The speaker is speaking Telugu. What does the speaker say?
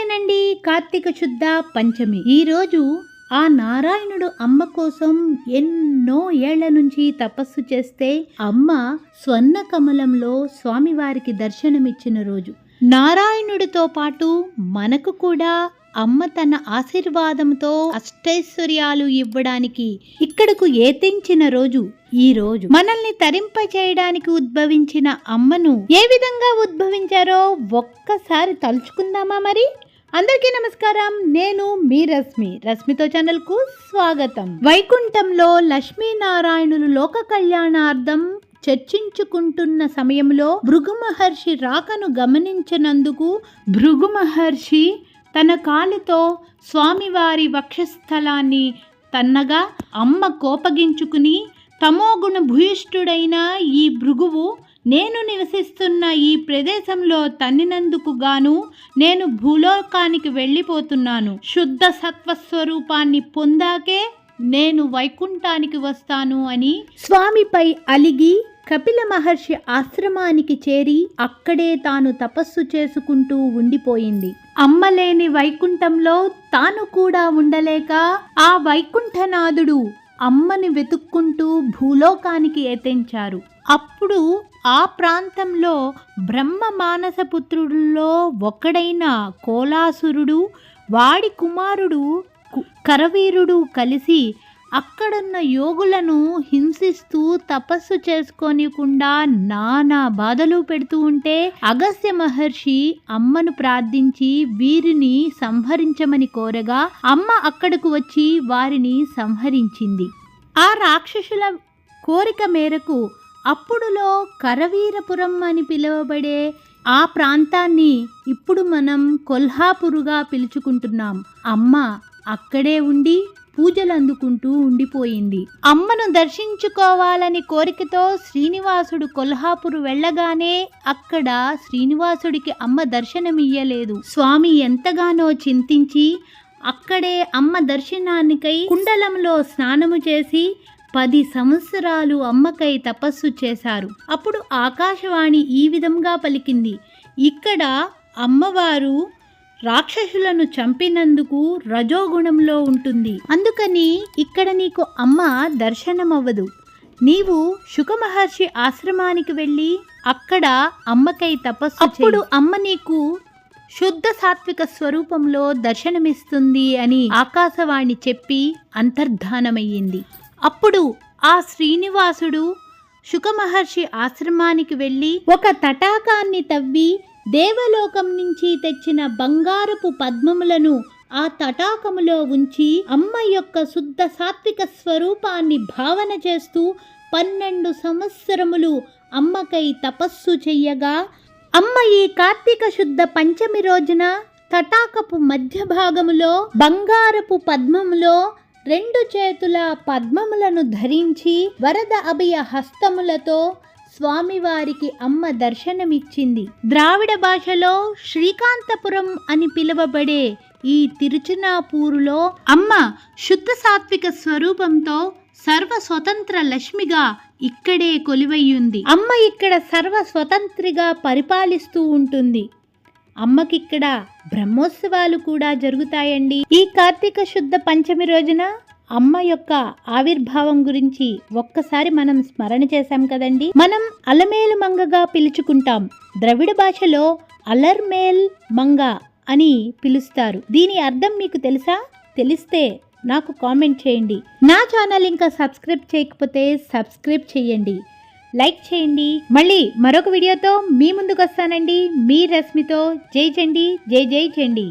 నమస్తేనండి కార్తీక శుద్ధ పంచమి. ఈరోజు ఆ నారాయణుడు అమ్మ కోసం ఎన్నో ఏళ్ళ నుంచి తపస్సు చేస్తే అమ్మ స్వర్ణ కమలంలో స్వామివారికి దర్శనమిచ్చిన రోజు. నారాయణుడితో పాటు మనకు కూడా అమ్మ తన ఆశీర్వాదంతో అష్టైశ్వర్యాలు ఇవ్వడానికి ఇక్కడకు ఏతించిన రోజు ఈ రోజు. మనల్ని తరింప చేయడానికి ఉద్భవించిన అమ్మను ఏ విధంగా ఉద్భవించారో ఒక్కసారి తలుచుకుందామా మరి? అందరికీ నమస్కారం. నేను మీ రశ్మి. రశ్మితో ఛానల్కు స్వాగతం. వైకుంఠంలో లక్ష్మీనారాయణులు లోక కళ్యాణార్థం చర్చించుకుంటున్న సమయంలో భృగు మహర్షి రాకను గమనించినందుకు భృగు మహర్షి తన కాలితో స్వామివారి వక్షస్థలాన్ని తన్నగా అమ్మ కోపగించుకుని తమోగుణ భూయిష్ఠుడైన ఈ భృగువు నేను నివసిస్తున్న ఈ ప్రదేశంలో తన్నినందుకు గాను నేను భూలోకానికి వెళ్ళిపోతున్నాను. శుద్ధ సత్వస్వరూపాన్ని పొందాకే నేను వైకుంఠానికి వస్తాను అని స్వామిపై అలిగి కపిల మహర్షి ఆశ్రమానికి చేరి అక్కడే తాను తపస్సు చేసుకుంటూ ఉండిపోయింది. అమ్మలేని వైకుంఠంలో తాను కూడా ఉండలేక ఆ వైకుంఠనాథుడు అమ్మని వెతుక్కుంటూ భూలోకానికి ఎత్తించారు అప్పుడు ఆ ప్రాంతంలో బ్రహ్మ మానసపుత్రుల్లో ఒకడైన కోలాసురుడు వాడి కుమారుడు కరవీరుడు కలిసి అక్కడున్న యోగులను హింసిస్తూ తపస్సు చేసుకోనికుండా నానా బాధలు పెడుతూ ఉంటే అగస్త్య మహర్షి అమ్మను ప్రార్థించి వీరిని సంహరించమని కోరగా అమ్మ అక్కడకు వచ్చి వారిని సంహరించింది. ఆ రాక్షసుల కోరిక మేరకు అప్పుడులో కరవీరపురం అని పిలువబడే ఆ ప్రాంతాన్ని ఇప్పుడు మనం కొల్హాపురుగా పిలుచుకుంటున్నాం. అమ్మ అక్కడే ఉండి పూజలు అందుకుంటూ ఉండిపోయింది. అమ్మను దర్శించుకోవాలని కోరికతో శ్రీనివాసుడు కొల్హాపురు వెళ్ళగానే అక్కడ శ్రీనివాసుడికి అమ్మ దర్శనమియ్యలేదు. స్వామి ఎంతగానో చింతించి అక్కడే అమ్మ దర్శనానికై కుండలంలో స్నానము చేసి పది సంవత్సరాలు అమ్మకై తపస్సు చేశారు. అప్పుడు ఆకాశవాణి ఈ విధంగా పలికింది. ఇక్కడ అమ్మవారు రాక్షసులను చంపినందుకు రజోగుణంలో ఉంటుంది. అందుకని ఇక్కడ నీకు అమ్మ దర్శనమవ్వదు. నీవు శుకమహర్షి ఆశ్రమానికి వెళ్ళి అక్కడ అమ్మకై తపస్సు అప్పుడు అమ్మ నీకు శుద్ధ సాత్విక స్వరూపంలో దర్శనమిస్తుంది అని ఆకాశవాణి చెప్పి అంతర్ధానమయ్యింది. అప్పుడు ఆ శ్రీనివాసుడు శుకమహర్షి ఆశ్రమానికి వెళ్ళి ఒక తటాకాన్ని తవ్వి దేవలోకం నుంచి తెచ్చిన బంగారపు పద్మములను ఆ తటాకములో ఉంచి అమ్మ యొక్క శుద్ధ సాత్విక స్వరూపాన్ని భావన చేస్తూ పన్నెండు సంవత్సరములు అమ్మకై తపస్సు చెయ్యగా అమ్మ ఈ కార్తీక శుద్ధ పంచమి రోజున తటాకపు మధ్య భాగములో బంగారపు పద్మములో రెండు చేతుల పద్మములను ధరించి వరద అభయ హస్తములతో స్వామివారికి అమ్మ దర్శనమిచ్చింది. ద్రావిడ భాషలో శ్రీకాంతపురం అని పిలువబడే ఈ తిరుచునాపూరులో అమ్మ శుద్ధ సాత్విక స్వరూపంతో సర్వ స్వతంత్ర లక్ష్మిగా ఇక్కడే కొలివయ్యుంది. అమ్మ ఇక్కడ సర్వ స్వతంత్రిగా పరిపాలిస్తూ ఉంటుంది. అమ్మకిక్కడ బ్రహ్మోత్సవాలు కూడా జరుగుతాయండి. ఈ కార్తీక శుద్ధ పంచమి రోజున అమ్మ యొక్క ఆవిర్భావం గురించి ఒక్కసారి మనం స్మరణ చేశాం కదండి. మనం అలమేలు మంగగా పిలుచుకుంటాం. ద్రవిడ భాషలో అలర్మేల్ మంగ అని పిలుస్తారు. దీని అర్థం మీకు తెలుసా? తెలిస్తే నాకు కామెంట్ చేయండి. నా ఛానల్ ఇంకా సబ్స్క్రైబ్ చేయకపోతే సబ్స్క్రైబ్ చేయండి. లైక్ చేయండి. మళ్ళీ మరొక వీడియోతో మీ ముందుకు వస్తానండి మీ రశ్మితో. జై చండి. జై జై చండి.